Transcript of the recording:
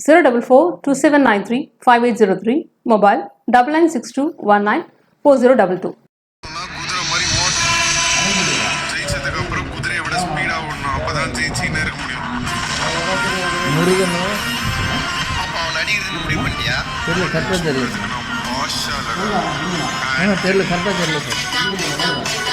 zero double four two seven nine three five eight zero three mobile double nine six two one nine four zero double two தெரியல கரெக்டாக தெரியல ஆ தெரியல கரெக்டாக தெரியல sir